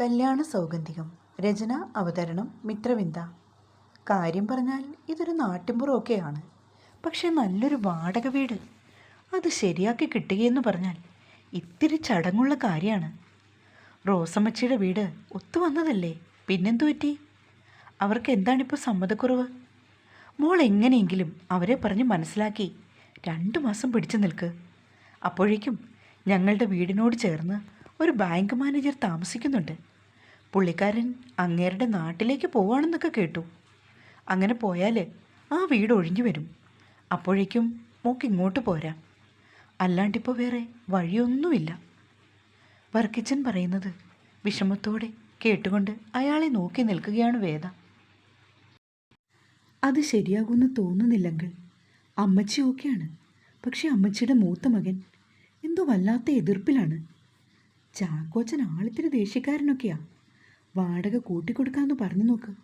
കല്യാണ സൗഗന്ധികം രചന അവതരണം മിത്രവിന്ദ. കാര്യം പറഞ്ഞാൽ ഇതൊരു നാട്ടിൻപുറമൊക്കെയാണ്. പക്ഷേ നല്ലൊരു വാടക വീട്. അത് ശരിയാക്കി കിട്ടുകയെന്ന് പറഞ്ഞാൽ ഇത്തിരി ചടങ്ങുള്ള കാര്യമാണ്. റോസമ്മച്ചിയുടെ വീട് ഒത്തു വന്നതല്ലേ? പിന്നെന്തു പറ്റി? അവർക്ക് എന്താണിപ്പോൾ സമ്മതക്കുറവ്? മോൾ എങ്ങനെയെങ്കിലും അവരെ പറഞ്ഞ് മനസ്സിലാക്കി രണ്ട് മാസം പിടിച്ചു നിൽക്ക്. അപ്പോഴേക്കും ഞങ്ങളുടെ വീടിനോട് ചേർന്ന് ഒരു ബാങ്ക് മാനേജർ താമസിക്കുന്നുണ്ട്. പുള്ളിക്കാരൻ അങ്ങേരുടെ നാട്ടിലേക്ക് പോവാണെന്നൊക്കെ കേട്ടു. അങ്ങനെ പോയാൽ ആ വീട് ഒഴിഞ്ഞു വരും. അപ്പോഴേക്കും മോക്ക് ഇങ്ങോട്ട് പോരാ. അല്ലാണ്ടിപ്പോൾ വേറെ വഴിയൊന്നുമില്ല. വർക്കിച്ചൻ പറയുന്നത് വിഷമത്തോടെ കേട്ടുകൊണ്ട് അയാളെ നോക്കി നിൽക്കുകയാണ് വേദ. അത് ശരിയാകുമെന്ന് തോന്നുന്നില്ലെങ്കിൽ അമ്മച്ചി ഓക്കെയാണ്. പക്ഷേ അമ്മച്ചിയുടെ മൂത്ത മകൻ എന്തോ വല്ലാത്ത എതിർപ്പിലാണ്. ചാക്കോച്ചൻ ആളിത്തിരി ദേഷ്യക്കാരനൊക്കെയാ. വാടക കൂട്ടിക്കൊടുക്കാമെന്ന് പറഞ്ഞു നോക്ക്.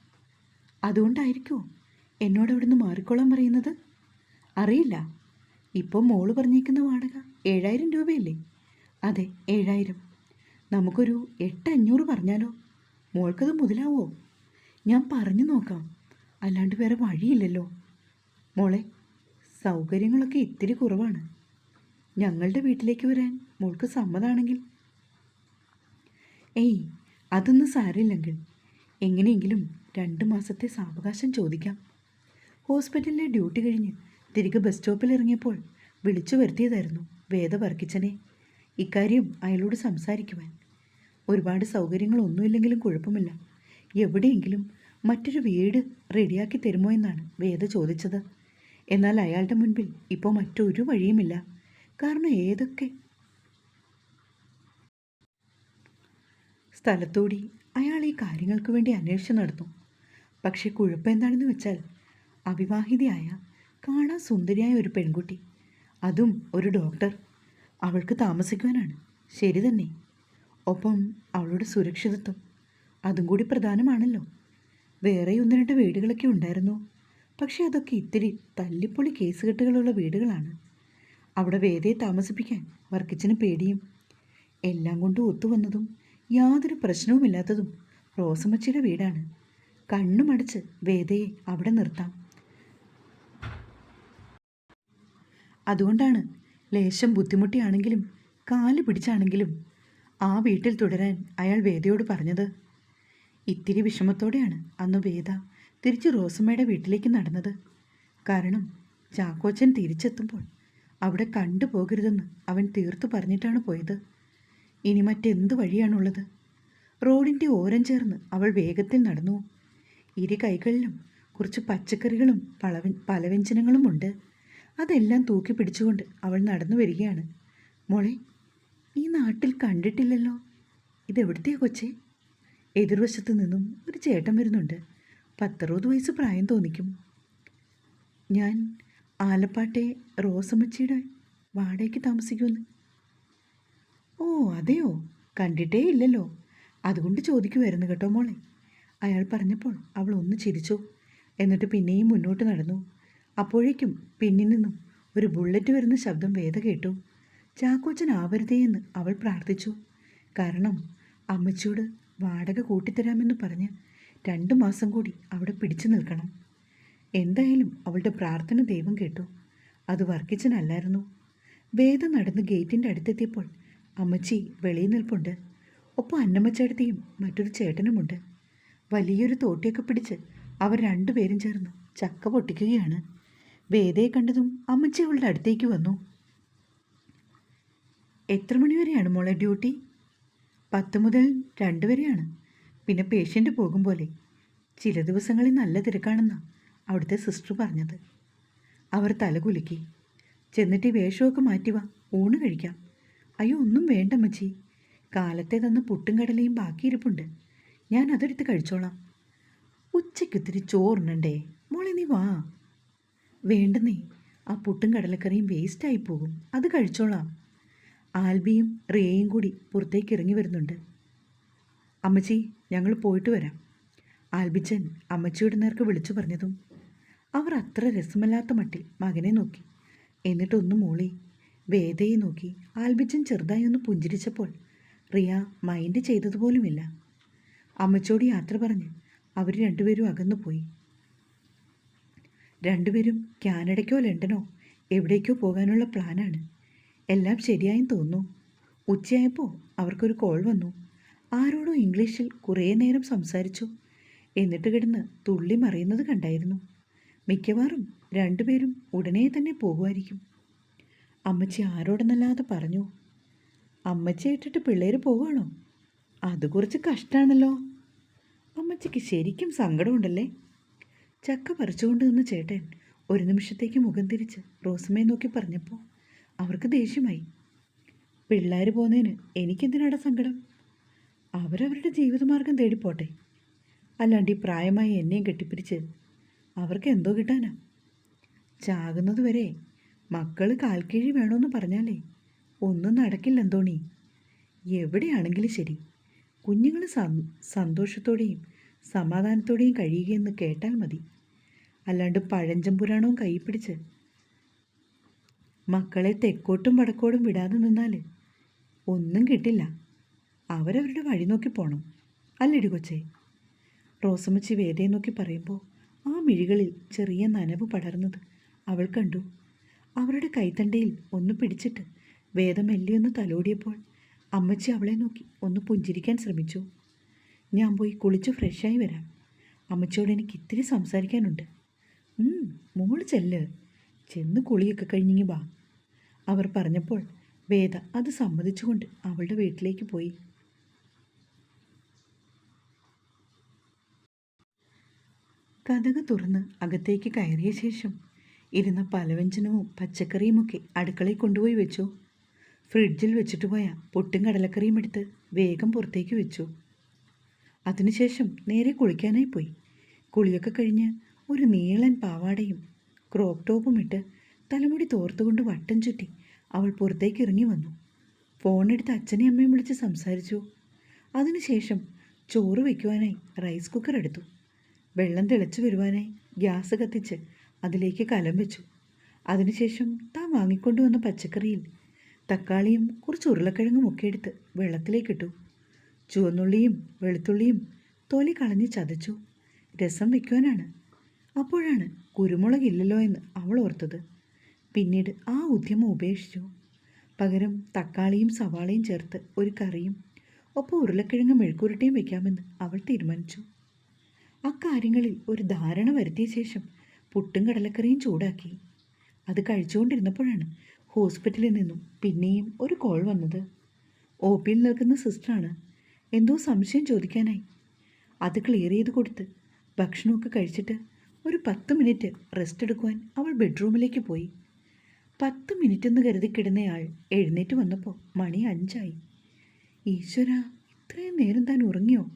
അതുകൊണ്ടായിരിക്കുമോ എന്നോട് അവിടുന്ന് മാറിക്കോളാൻ പറയുന്നത്? അറിയില്ല. ഇപ്പോൾ മോൾ പറഞ്ഞേക്കുന്ന വാടക ഏഴായിരം രൂപയല്ലേ? അതെ ഏഴായിരം. നമുക്കൊരു എട്ട് അഞ്ഞൂറ് പറഞ്ഞാലോ? മോൾക്കത് മുതലാവോ? ഞാൻ പറഞ്ഞു നോക്കാം. അല്ലാണ്ട് വേറെ വഴിയില്ലല്ലോ. മോളെ സൗകര്യങ്ങളൊക്കെ ഇത്തിരി കുറവാണ്. ഞങ്ങളുടെ വീട്ടിലേക്ക് വരാൻ മോൾക്ക് സമ്മതാണെങ്കിൽ. ഏയ് അതൊന്നും സാരമില്ലെങ്കിൽ എങ്ങനെയെങ്കിലും രണ്ട് മാസത്തെ സാവകാശം ചോദിക്കാം. ഹോസ്പിറ്റലിലെ ഡ്യൂട്ടി കഴിഞ്ഞ് തിരികെ ബസ് സ്റ്റോപ്പിൽ ഇറങ്ങിയപ്പോൾ വിളിച്ചു വരുത്തിയതായിരുന്നു വേദ വർക്കിച്ചനെ. ഇക്കാര്യം അയാളോട് സംസാരിക്കുവാൻ. ഒരുപാട് സൗകര്യങ്ങളൊന്നുമില്ലെങ്കിലും കുഴപ്പമില്ല. എവിടെയെങ്കിലും മറ്റൊരു വീട് റെഡിയാക്കി തരുമോ എന്നാണ് വേദ ചോദിച്ചത്. എന്നാൽ അയാളുടെ മുൻപിൽ ഇപ്പോൾ മറ്റൊരു വഴിയുമില്ല. കാരണം ഏതൊക്കെ സ്ഥലത്തൂടി അയാൾ ഈ കാര്യങ്ങൾക്ക് വേണ്ടി അന്വേഷിച്ചു നടന്നു പക്ഷേ കുഴപ്പം എന്താണെന്ന് വെച്ചാൽ അവിവാഹിതയായ കാണാൻ സുന്ദരിയായ ഒരു പെൺകുട്ടി അതും ഒരു ഡോക്ടർ. അവൾക്ക് താമസിക്കുവാനാണ്. ശരി തന്നെ. ഒപ്പം അവളുടെ സുരക്ഷിതത്വം അതും കൂടി പ്രധാനമാണല്ലോ. വേറെ ഒന്ന് രണ്ട് വീടുകളൊക്കെ ഉണ്ടായിരുന്നു. പക്ഷേ അതൊക്കെ ഇത്തിരി തല്ലിപ്പൊളി കേസുകെട്ടുകളുള്ള വീടുകളാണ്. അവിടെ വേദയെ താമസിപ്പിക്കാൻ വർക്കിച്ചിന് പേടിയും എല്ലാം കൊണ്ടും ഒത്തുവന്നതും യാതൊരു പ്രശ്നവുമില്ലാത്തതും റോസമ്മച്ചിയുടെ വീടാണ്. കണ്ണുമടച്ച് വേദയെ അവിടെ നിർത്താം. അതുകൊണ്ടാണ് ലേശം ബുദ്ധിമുട്ടിയാണെങ്കിലും കാൽ പിടിച്ചാണെങ്കിലും ആ വീട്ടിൽ തുടരാൻ അയാൾ വേദയോട് പറഞ്ഞത്. ഇത്തിരി വിഷമത്തോടെയാണ് അന്ന് വേദ തിരിച്ച് റോസമ്മയുടെ വീട്ടിലേക്ക് നടന്നത്. കാരണം ചാക്കോച്ചൻ തിരിച്ചെത്തുമ്പോൾ അവിടെ കണ്ടുപോകരുതെന്ന് അവൻ തീർത്തു പറഞ്ഞിട്ടാണ് പോയത്. ഇനി മറ്റെന്ത് വഴിയാണുള്ളത്? റോഡിന്റെ ഓരം ചേർന്ന് അവൾ വേഗത്തിൽ നടന്നു. ഇരു കൈകളിലും കുറച്ച് പച്ചക്കറികളും പളവ പലവ്യഞ്ജനങ്ങളുമുണ്ട് അതെല്ലാം തൂക്കി പിടിച്ചുകൊണ്ട് അവൾ നടന്നു വരികയാണ്. മോളെ ഈ നാട്ടിൽ കണ്ടിട്ടില്ലല്ലോ? ഇതെവിടുത്തെയാ കൊച്ചേ? എതിർവശത്ത് നിന്നും ഒരു ചേട്ടൻ വരുന്നുണ്ട്. പത്തറുപത് വയസ്സ് പ്രായം തോന്നിക്കും. ഞാൻ ആലപ്പാട്ടെ റോസമ്മച്ചിയുടെ വാടകയ്ക്ക് താമസിക്കുമെന്ന് ഓ അതെയോ? കണ്ടിട്ടേ ഇല്ലല്ലോ അതുകൊണ്ട് ചോദിക്കുമായിരുന്നു കേട്ടോ മോളെ. അയാൾ പറഞ്ഞപ്പോൾ അവൾ ഒന്ന് ചിരിച്ചു. എന്നിട്ട് പിന്നെയും മുന്നോട്ട് നടന്നു. അപ്പോഴേക്കും പിന്നിൽ നിന്നും ഒരു ബുള്ളറ്റ് വരുന്ന ശബ്ദം വേദ കേട്ടു. ചാക്കോച്ചൻ ആവരുതേ എന്ന് അവൾ പ്രാർത്ഥിച്ചു. കാരണം അമ്മച്ചിയോട് വാടക കൂട്ടിത്തരാമെന്ന് പറഞ്ഞ് രണ്ട് മാസം കൂടി അവിടെ പിടിച്ചു നിൽക്കണം. എന്തായാലും അവളുടെ പ്രാർത്ഥന ദൈവം കേട്ടു. അത് വർക്കിച്ചനല്ലായിരുന്നു. വേദ നടന്ന് ഗേറ്റിന്റെ അടുത്തെത്തിയപ്പോൾ അമ്മച്ചി വെളിയിൽ നിൽപ്പുണ്ട്. ഒപ്പം അന്നമ്മച്ചേട്ടത്തിയും മറ്റൊരു ചേട്ടനുമുണ്ട്. വലിയൊരു തോട്ടിയൊക്കെ പിടിച്ച് അവർ രണ്ടുപേരും ചേർന്ന് ചക്ക പൊട്ടിക്കുകയാണ്. വേദയെ കണ്ടതും അമ്മച്ചി അവളുടെ അടുത്തേക്ക് വന്നു. എത്ര മണിവരെയാണ് മോളെ ഡ്യൂട്ടി? പത്ത് മുതൽ രണ്ട് വരെയാണ്. പിന്നെ പേഷ്യന്റ് പോകും പോലെ. ചില ദിവസങ്ങളിൽ നല്ല തിരക്കാണെന്നാണ് അവിടുത്തെ സിസ്റ്റർ പറഞ്ഞത്. അവർ തലകുലുക്കി ചെന്നിട്ട് ഈ വേഷമൊക്കെ മാറ്റി വാ. ഊണ് കഴിക്കാം. അയ്യോ ഒന്നും വേണ്ട മച്ചി കാലത്തെ തന്ന പുട്ടും കടലയും ബാക്കിയിരിപ്പുണ്ട്. ഞാൻ അതെടുത്ത് കഴിച്ചോളാം. ഉച്ചയ്ക്കൊത്തിരി ചോറുണ്ടേ മോളെ നീ വാ. വേണ്ടെന്നേ. ആ പുട്ടും കടലക്കറിയും വേസ്റ്റായി പോകും. അത് കഴിച്ചോളാം. ആൽബിയും റിയയും കൂടി പുറത്തേക്ക് ഇറങ്ങി വരുന്നുണ്ട്. അമ്മച്ചി ഞങ്ങൾ പോയിട്ട് വരാം. ആൽബിച്ചൻ അമ്മച്ചിയുടെ നേർക്ക് വിളിച്ചു പറഞ്ഞതും അവർ അത്ര രസമല്ലാത്ത മട്ടിൽ മകനെ നോക്കി. എന്നിട്ടൊന്നും മൂളി വേദയെ നോക്കി ആൽബിച്ചൻ ചെറുതായി ഒന്ന് പുഞ്ചിരിച്ചപ്പോൾ റിയ മൈൻഡ് ചെയ്തതുപോലുമില്ല. അമ്മച്ചോട് യാത്ര പറഞ്ഞ് അവർ രണ്ടുപേരും അകന്നു പോയി രണ്ടുപേരും കാനഡയ്ക്കോ ലണ്ടനോ എവിടേക്കോ പോകാനുള്ള പ്ലാനാണ്. എല്ലാം ശരിയായും തോന്നുന്നു. ഉച്ചയായപ്പോൾ അവർക്കൊരു കോൾ വന്നു. ആരോടോ ഇംഗ്ലീഷിൽ കുറേ നേരം സംസാരിച്ചു. എന്നിട്ട് കിടന്ന് തുള്ളി മറിയുന്നത് കണ്ടായിരുന്നു. മിക്കവാറും രണ്ടുപേരും ഉടനെ തന്നെ പോകുമായിരിക്കും. അമ്മച്ചി ആരോടെന്നല്ലാതെ പറഞ്ഞു. അമ്മച്ചി ഇട്ടിട്ട് പിള്ളേർ പോവുകയാണോ? അത് കുറച്ച് കഷ്ടമാണല്ലോ അമ്മച്ചിക്ക് ശരിക്കും സങ്കടമുണ്ടല്ലേ? ചക്ക പറിച്ചുകൊണ്ട് നിന്ന് ചേട്ടൻ ഒരു നിമിഷത്തേക്ക് മുഖം തിരിച്ച് റോസമ്മയെ നോക്കി പറഞ്ഞപ്പോൾ അവർക്ക് ദേഷ്യമായി. പിള്ളേർ പോകുന്നതിന് എനിക്കെന്തിനാടാ സങ്കടം? അവരവരുടെ ജീവിതമാർഗം തേടിപ്പോട്ടെ അല്ലാണ്ട് ഈ പ്രായമായി എന്നെയും കെട്ടിപ്പിടിച്ച് അവർക്ക് എന്തോ കിട്ടാനാ? ചാകുന്നത് വരെ മക്കൾ കാൽക്കീഴി വേണമെന്ന് പറഞ്ഞാലേ ഒന്നും നടക്കില്ല എന്തോണി എവിടെയാണെങ്കിലും ശരി. കുഞ്ഞുങ്ങൾ സന്തോഷത്തോടെയും സമാധാനത്തോടെയും കഴിയുകയെന്ന് കേട്ടാൽ മതി. അല്ലാണ്ട് പഴഞ്ചം പുരാണവും കൈ പിടിച്ച് മക്കളെ തെക്കോട്ടും വടക്കോട്ടും വിടാതെ നിന്നാൽ ഒന്നും കിട്ടില്ല. അവരവരുടെ വഴി നോക്കി പോണം. അല്ലടി കൊച്ചേ. റോസമ്മച്ചി വേദയെ നോക്കി പറയുമ്പോൾ ആ മിഴികളിൽ ചെറിയ നനവ് പടർന്നത് അവൾ കണ്ടു. അവരുടെ കൈത്തണ്ടയിൽ ഒന്ന് പിടിച്ചിട്ട് വേദ മെല്ലിയൊന്ന് തലോടിയപ്പോൾ അമ്മച്ചി അവളെ നോക്കി ഒന്ന് പുഞ്ചിരിക്കാൻ ശ്രമിച്ചു. ഞാൻ പോയി കുളിച്ച് ഫ്രഷായി വരാം. അമ്മച്ചിയോട് എനിക്ക് ഇത്തിരി സംസാരിക്കാനുണ്ട്. മോൾ ചെല്ല്. ചെന്ന് കുളിയൊക്കെ കഴിഞ്ഞിങ്ങി വാ. അവർ പറഞ്ഞപ്പോൾ വേദ അത് സമ്മതിച്ചുകൊണ്ട് അവളുടെ വീട്ടിലേക്ക് പോയി. കഥക് തുറന്ന് അകത്തേക്ക് കയറിയ ശേഷം ഇരുന്ന പലവ്യഞ്ജനവും പച്ചക്കറിയുമൊക്കെ അടുക്കളയിൽ കൊണ്ടുപോയി വെച്ചു. ഫ്രിഡ്ജിൽ വെച്ചിട്ട് പോയ പൊട്ടും കടലക്കറിയും എടുത്ത് വേഗം പുറത്തേക്ക് വെച്ചു. അതിനുശേഷം നേരെ കുളിക്കാനായി പോയി. കുളിയൊക്കെ കഴിഞ്ഞ് ഒരു നീളൻ പാവാടയും ക്രോപ്പ് ടോപ്പും ഇട്ട് തലമുടി തോർത്തുകൊണ്ട് വട്ടം ചുറ്റി അവൾ പുറത്തേക്ക് ഇറങ്ങി വന്നു. ഫോണെടുത്ത് അച്ഛനെയും അമ്മയും വിളിച്ച് സംസാരിച്ചു. അതിനുശേഷം ചോറ് വയ്ക്കുവാനായി റൈസ് കുക്കർ എടുത്തു. വെള്ളം തിളച്ചു വരുവാനായി ഗ്യാസ് കത്തിച്ച് അതിലേക്ക് കലം വെച്ചു. അതിനുശേഷം താൻ വാങ്ങിക്കൊണ്ടുവന്ന പച്ചക്കറിയിൽ തക്കാളിയും കുറച്ച് ഉരുളക്കിഴങ്ങും ഒക്കെ എടുത്ത് വെള്ളത്തിലേക്കിട്ടു ചുവന്നുള്ളിയും വെളുത്തുള്ളിയും തൊലി കളഞ്ഞ് ചതച്ചു. രസം വയ്ക്കുവാനാണ്. അപ്പോഴാണ് കുരുമുളകില്ലല്ലോ എന്ന് അവൾ ഓർത്തത്. പിന്നീട് ആ ഉദ്യമം ഉപേക്ഷിച്ചു. പകരം തക്കാളിയും സവാളയും ചേർത്ത് ഒരു കറിയും ഒപ്പം ഉരുളക്കിഴങ്ങ് മെഴുക്കുരുട്ടിയും വയ്ക്കാമെന്ന് അവൾ തീരുമാനിച്ചു. അക്കാര്യങ്ങളിൽ ഒരു ധാരണ വരുത്തിയ ശേഷം പുട്ടും കടലക്കറിയും ചൂടാക്കി. അത് കഴിച്ചുകൊണ്ടിരുന്നപ്പോഴാണ് ഹോസ്പിറ്റലിൽ നിന്നും പിന്നെയും ഒരു കോൾ വന്നത്. ഒ പിയിൽ നിൽക്കുന്ന സിസ്റ്ററാണ്. എന്തോ സംശയം ചോദിക്കാനായി. അത് ക്ലിയർ ചെയ്ത് കൊടുത്ത് ഭക്ഷണമൊക്കെ കഴിച്ചിട്ട് ഒരു പത്ത് മിനിറ്റ് റെസ്റ്റ് എടുക്കുവാൻ അവൾ ബെഡ്റൂമിലേക്ക് പോയി. പത്ത് മിനിറ്റ് എന്ന് കരുതി കിടന്നയാൾ എഴുന്നേറ്റ് വന്നപ്പോൾ മണി അഞ്ചായി. ഈശ്വര ഇത്രയും നേരം താൻ ഉറങ്ങിയോ?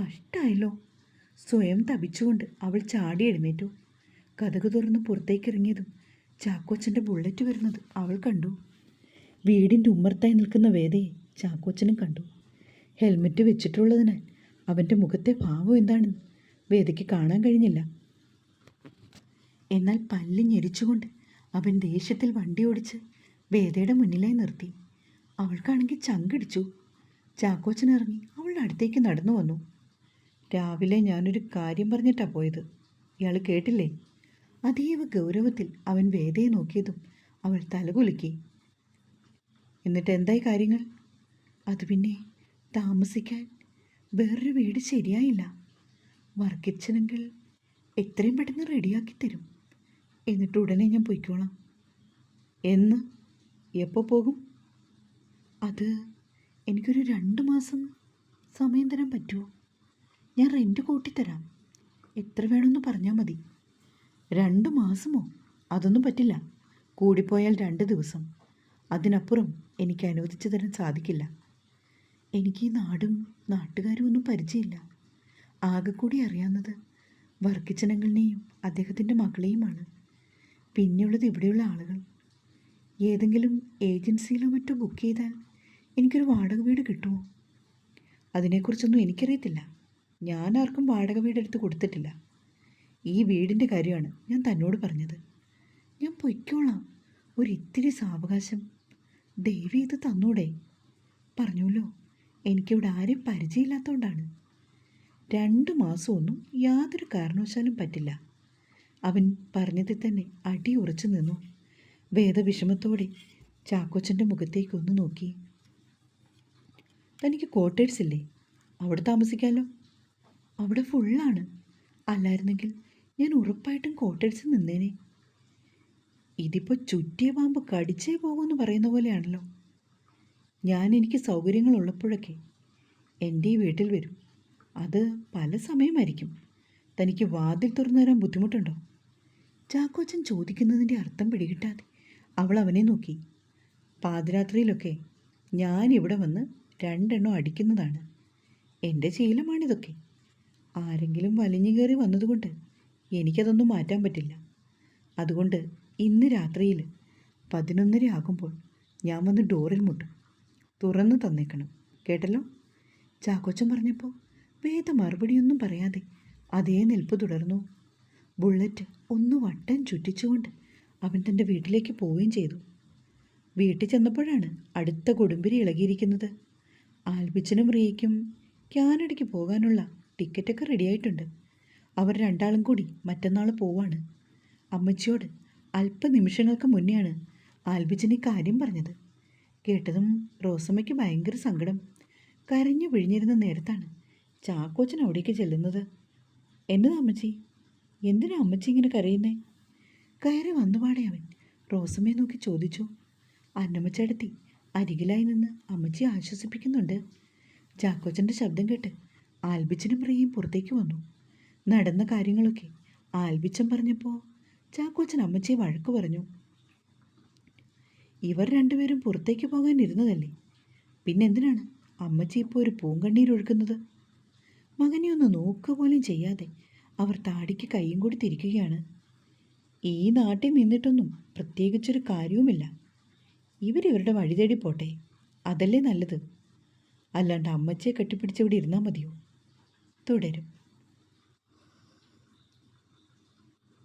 കഷ്ടായല്ലോ. സ്വയം തപിച്ചുകൊണ്ട് അവൾ ചാടി എഴുന്നേറ്റു. കഥക് തുറന്ന് പുറത്തേക്കിറങ്ങിയതും ചാക്കോച്ചന്റെ ബുള്ളറ്റ് വരുന്നത് അവൾ കണ്ടു. വീടിന്റെ ഉമ്മർത്തായി നിൽക്കുന്ന വേദയെ ചാക്കോച്ചനും കണ്ടു. ഹെൽമെറ്റ് വെച്ചിട്ടുള്ളതിനാൽ അവന്റെ മുഖത്തെ ഭാവം എന്താണെന്ന് വേദയ്ക്ക് കാണാൻ കഴിഞ്ഞില്ല. എന്നാൽ പല്ല് ഞെരിച്ചുകൊണ്ട് അവൻ ദേഷ്യത്തിൽ വണ്ടി ഓടിച്ച് വേദയുടെ മുന്നിലായി നിർത്തി. അവൾക്കാണെങ്കിൽ ചങ്കിടിച്ചു. ചാക്കോച്ചൻ ഇറങ്ങി അവളുടെ അടുത്തേക്ക് നടന്നു വന്നു. രാവിലെ ഞാനൊരു കാര്യം പറഞ്ഞിട്ടാണ് പോയത്. ഇയാൾ കേട്ടില്ലേ? അതീവ ഗൗരവത്തിൽ അവൻ വേദയെ നോക്കിയതും അവൾ തലകുലുക്കി. എന്നിട്ട് എന്തായി കാര്യങ്ങൾ? അത് പിന്നെ താമസിക്കാൻ വേറൊരു വീട് ശരിയായില്ല. വർക്കിച്ചനെങ്കിൽ എത്രയും പെട്ടെന്ന് റെഡിയാക്കി തരും. എന്നിട്ട് ഉടനെ ഞാൻ പൊയ്ക്കോളാം. എന്ന്? എപ്പോൾ പോകും? അത് എനിക്കൊരു രണ്ട് മാസം സമയം തരാൻ പറ്റുമോ? ഞാൻ റെന്റ് കൂട്ടിത്തരാം. എത്ര വേണമെന്ന് പറഞ്ഞാൽ മതി. രണ്ട് മാസമോ? അതൊന്നും പറ്റില്ല. കൂടിപ്പോയാൽ രണ്ട് ദിവസം. അതിനപ്പുറം എനിക്ക് അനുവദിച്ചു തരാൻ സാധിക്കില്ല. എനിക്ക് ഈ നാടും നാട്ടുകാരും ഒന്നും പരിചയമില്ല. ആകെ കൂടി അറിയാവുന്നത് വർക്കിച്ചനങ്ങളിനെയും അദ്ദേഹത്തിന്റെ മകളെയുമാണ്. പിന്നെയുള്ളത് ഇവിടെയുള്ള ആളുകൾ. ഏതെങ്കിലും ഏജൻസിയിലോ മറ്റോ ബുക്ക് ചെയ്താൽ എനിക്കൊരു വാടക വീട് കിട്ടുമോ? അതിനെക്കുറിച്ചൊന്നും എനിക്കറിയത്തില്ല. ഞാൻ ആർക്കും വാടക വീട് എടുത്ത് കൊടുത്തിട്ടില്ല. ഈ വീടിന്റെ കാര്യമാണ് ഞാൻ തന്നോട് പറഞ്ഞത്. ഞാൻ പൊയ്ക്കോളാം. ഒരിത്തിരി സാവകാശം ദൈവം ഇത് തന്നൂടെ. പറഞ്ഞല്ലോ എനിക്കിവിടെ ആരെയും പരിചയമില്ലാത്തതുകൊണ്ടാണ് രണ്ട് മാസമൊന്നും യാതൊരു കാരണവശാലും പറ്റില്ല. അവൻ പറഞ്ഞതിൽ തന്നെ അടി ഉറച്ചു നിന്നു. വേദവിഷമത്തോടെ ചാക്കോച്ചന്റെ മുഖത്തേക്ക് ഒന്ന് നോക്കി. തനിക്ക് ക്വാർട്ടേഴ്സ് ഇല്ലേ? അവിടെ താമസിക്കാമല്ലോ അവിടെ ഫുള്ളാണ് അല്ലായിരുന്നെങ്കിൽ ഞാൻ ഉറപ്പായിട്ടും കോട്ടടിച്ച് നിന്നേനെ. ഇതിപ്പോൾ ചുറ്റിയ പാമ്പ് കടിച്ചേ പോകുമെന്ന് പറയുന്ന പോലെയാണല്ലോ. ഞാൻ എനിക്ക് സൗകര്യങ്ങളുള്ളപ്പോഴൊക്കെ എന്റെ ഈ വീട്ടിൽ വരും. അത് പല സമയമായിരിക്കും. തനിക്ക് വാതിൽ തുറന്നു തരാൻ ബുദ്ധിമുട്ടുണ്ടോ? ചാക്കോച്ചൻ ചോദിക്കുന്നതിന്റെ അർത്ഥം പിടികിട്ടാതെ അവൾ അവനെ നോക്കി. പാതിരാത്രിയിലൊക്കെ ഞാൻ ഇവിടെ വന്ന് രണ്ടെണ്ണം അടിക്കുന്നതാണ്. എന്റെ ശീലമാണിതൊക്കെ. ആരെങ്കിലും വലിഞ്ഞു കയറി വന്നതുകൊണ്ട് എനിക്കതൊന്നും മാറ്റാൻ പറ്റില്ല. അതുകൊണ്ട് ഇന്ന് രാത്രിയിൽ പതിനൊന്നര ആകുമ്പോൾ ഞാൻ വന്ന് ഡോറിൽ മുട്ടും. തുറന്നു തന്നേക്കണം. കേട്ടല്ലോ? ചാക്കോച്ചൻ പറഞ്ഞപ്പോൾ വേദ മറുപടിയൊന്നും പറയാതെ അതേ നിൽപ്പ് തുടർന്നു. ബുള്ളറ്റ് ഒന്ന് വട്ടം ചുറ്റിച്ചുകൊണ്ട് അവൻ തന്റെ വീട്ടിലേക്ക് പോവുകയും ചെയ്തു. വീട്ടിൽ ചെന്നപ്പോഴാണ് അടുത്ത കൊടുമ്പിരി ഇളകിയിരിക്കുന്നത്. ആൽബിച്ചനും റിയയ്ക്കും കാനഡയ്ക്ക് പോകാനുള്ള ടിക്കറ്റൊക്കെ റെഡിയായിട്ടുണ്ട്. അവർ രണ്ടാളും കൂടി മറ്റന്നാൾ പോവാണ്. അമ്മച്ചിയോട് അല്പനിമിഷങ്ങൾക്ക് മുന്നെയാണ് ആൽബിച്ചൻ കാര്യം പറഞ്ഞത്. കേട്ടതും റോസമ്മയ്ക്ക് ഭയങ്കര സങ്കടം. കരഞ്ഞു പിഴിഞ്ഞിരുന്ന നേരത്താണ് ചാക്കോച്ചൻ അവിടേക്ക് ചെല്ലുന്നത്. എന്നതാ അമ്മച്ചി? എന്തിനാ അമ്മച്ചി ഇങ്ങനെ കരയുന്നേ? കയറി വന്നുപാടെ അവൻ റോസമ്മയെ നോക്കി ചോദിച്ചു. അന്നമ്മച്ചടുത്തി അരികിലായി നിന്ന് അമ്മച്ചി ആശ്വസിപ്പിക്കുന്നുണ്ട്. ചാക്കോച്ചന്റെ ശബ്ദം കേട്ട് ആൽബിച്ചനും പ്രിയയും പുറത്തേക്ക് വന്നു. നടന്ന കാര്യങ്ങളൊക്കെ ആൽബിച്ചൻ പറഞ്ഞപ്പോൾ ചാക്കോച്ചൻ അമ്മച്ചിയെ വഴക്ക് പറഞ്ഞു. ഇവർ രണ്ടുപേരും പുറത്തേക്ക് പോകാൻ ഇരുന്നതല്ലേ? പിന്നെന്തിനാണ് അമ്മച്ചി ഇപ്പോൾ ഒരു പൂങ്കണ്ണീരൊഴുക്കുന്നത് മകനെ ഒന്ന് നോക്കുക പോലും ചെയ്യാതെ അവർ താടിക്ക് കൈയും കൂടി തിരിക്കുകയാണ് ഈ നാട്ടിൽ നിന്നിട്ടൊന്നും പ്രത്യേകിച്ചൊരു കാര്യവുമില്ല. ഇവരിവരുടെ വഴി തേടി പോട്ടെ അതല്ലേ നല്ലത്. അല്ലാണ്ട് അമ്മച്ചിയെ കെട്ടിപ്പിടിച്ച് ഇവിടെ ഇരുന്നാൽ മതിയോ? തുടരും.